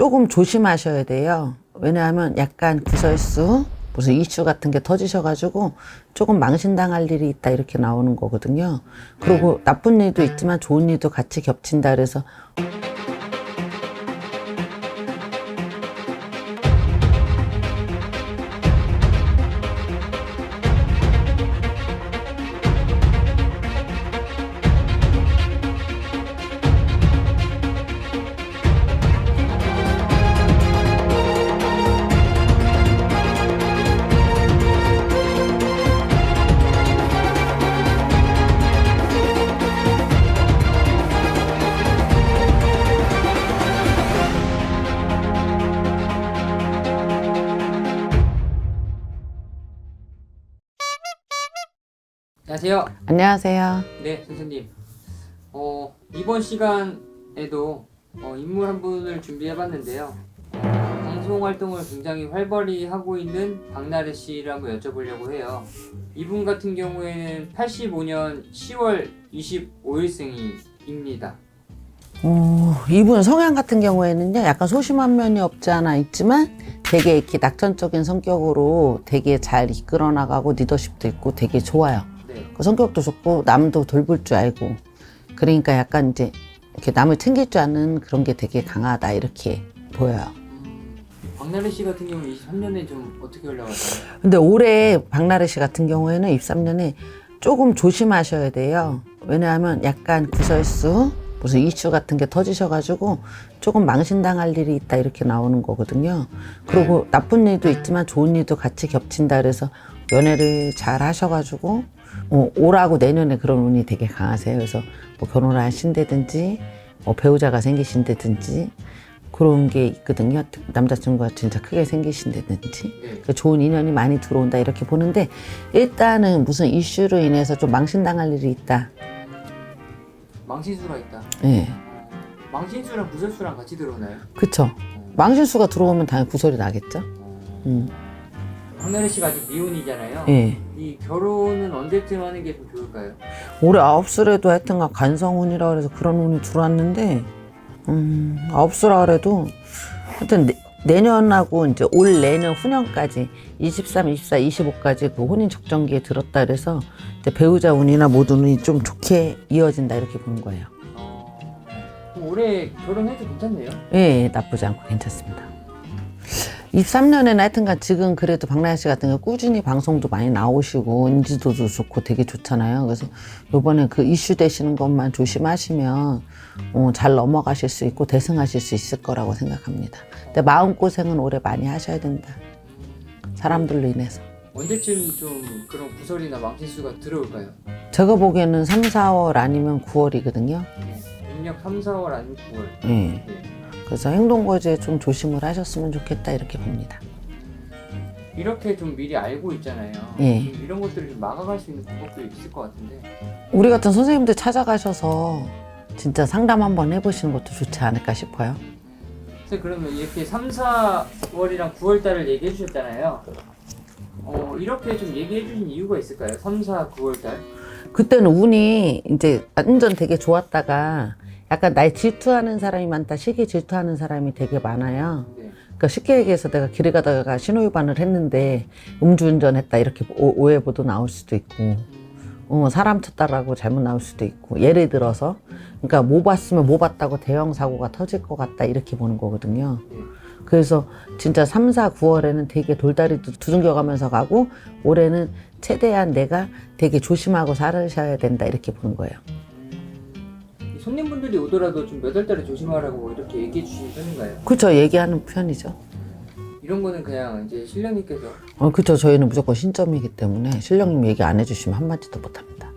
조금 조심하셔야 돼요. 왜냐하면 약간 구설수, 무슨 이슈 같은 게 터지셔가지고 조금 망신당할 일이 있다 이렇게 나오는 거거든요. 그리고 나쁜 일도 있지만 좋은 일도 같이 겹친다 그래서 안녕하세요. 안녕하세요. 네, 선생님. 어, 이번 시간에도 어, 인물 한 분을 준비해봤는데요. 어, 방송 활동을 굉장히 활발히 하고 있는 박나래 한번 여쭤보려고 해요. 이분 같은 경우에는 85년 10월 25일생입니다. 어, 이분 성향 같은 경우에는요, 약간 소심한 면이 없지 않아 있지만 되게 이렇게 낙천적인 성격으로 되게 잘 이끌어 나가고 리더십도 있고 되게 좋아요. 네. 그 성격도 좋고 남도 돌볼 줄 알고 그러니까 약간 이제 이렇게 남을 챙길 줄 아는 그런 게 되게 강하다 이렇게 보여요. 음, 박나래 씨 같은 경우는 23년에 좀 어떻게 올라갔어요? 근데 올해 박나래 씨 같은 경우에는 23년에 조금 조심하셔야 돼요. 왜냐하면 약간 구설수, 무슨 이슈 같은 게 터지셔가지고 조금 망신당할 일이 있다 이렇게 나오는 거거든요. 그리고 나쁜 일도 있지만 좋은 일도 같이 겹친다 그래서 연애를 잘 하셔가지고 어, 올하고 내년에 그런 운이 되게 강하세요. 그래서 뭐 결혼을 하신다든지 뭐 배우자가 생기신다든지 그런 게 있거든요. 남자친구가 진짜 크게 생기신다든지 네. 그 좋은 인연이 많이 들어온다 이렇게 보는데 일단은 무슨 이슈로 인해서 좀 망신당할 일이 있다. 망신수가 있다. 예, 어, 망신수랑 구설수랑 같이 들어오나요? 그쵸. 어, 망신수가 들어오면 당연히 구설이 나겠죠. 어, 음, 박나래 씨가 아직 미혼이잖아요. 예. 이 결혼은 언제쯤 하는 게 좀 좋을까요? 올해 아홉수래도 하여튼간 간성운이라 그래서 그런 운이 들어왔는데, 음, 아홉수라 그래도 하여튼 내, 내년하고 이제 올 내년 후년까지 23, 24, 25까지 그 혼인 적정기에 들었다 그래서 이제 배우자 운이나 모든 운이 좀 좋게 이어진다 이렇게 보는 거예요. 어, 그럼 올해 결혼해도 괜찮네요. 예, 나쁘지 않고 괜찮습니다. 23년에는 하여튼간 지금 그래도 박나연 씨 같은 경우 꾸준히 방송도 많이 나오시고 인지도도 좋고 되게 좋잖아요. 그래서 요번에 그 이슈 되시는 것만 조심하시면 어, 잘 넘어가실 수 있고 대승하실 수 있을 거라고 생각합니다. 근데 마음고생은 올해 많이 하셔야 된다. 사람들로 인해서. 언제쯤 좀 그런 구설이나 망신수가 들어올까요? 제가 보기에는 3, 4월 아니면 9월이거든요. 네. 음력 3, 4월 아니면 9월. 예. 네. 그래서 행동거지에 좀 조심을 하셨으면 좋겠다 이렇게 봅니다. 이렇게 좀 미리 알고 있잖아요. 예. 좀 이런 것들을 좀 막아갈 수 있는 방법도 있을 것 같은데. 우리 같은 선생님들 찾아가셔서 진짜 상담 한번 해보시는 것도 좋지 않을까 싶어요. 선생님 그러면 이렇게 3, 4월이랑 9월 달을 얘기해 주셨잖아요. 어, 이렇게 좀 얘기해 주신 이유가 있을까요? 3, 4, 9월 달? 그때는 운이 이제 완전 되게 좋았다가 약간 날 질투하는 사람이 많다, 시기 질투하는 사람이 되게 많아요. 네. 그러니까 쉽게 얘기해서 내가 길을 가다가 신호위반을 했는데 음주운전했다 이렇게 오- 오해 보도 나올 수도 있고 어, 사람 쳤다라고 잘못 나올 수도 있고 예를 들어서 그러니까 뭐 봤으면 뭐 봤다고 대형 사고가 터질 것 같다 이렇게 보는 거거든요. 네. 그래서 진짜 3, 4, 9월에는 되게 돌다리도 두둥겨 가면서 가고 올해는 최대한 내가 되게 조심하고 살으셔야 된다 이렇게 보는 거예요. 이 손님분들이 오더라도 좀 몇 월 달에 조심하라고 이렇게 얘기해 주시는 편인가요? 그쵸 얘기하는 편이죠. 이런 거는 그냥 이제 신령님께서 어, 그쵸 저희는 무조건 신점이기 때문에 신령님 얘기 안 해주시면 한마디도 못합니다.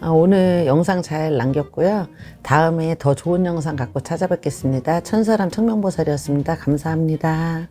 아, 오늘 영상 잘 남겼고요. 다음에 더 좋은 영상 갖고 찾아뵙겠습니다. 천사람 청명보살이었습니다. 감사합니다.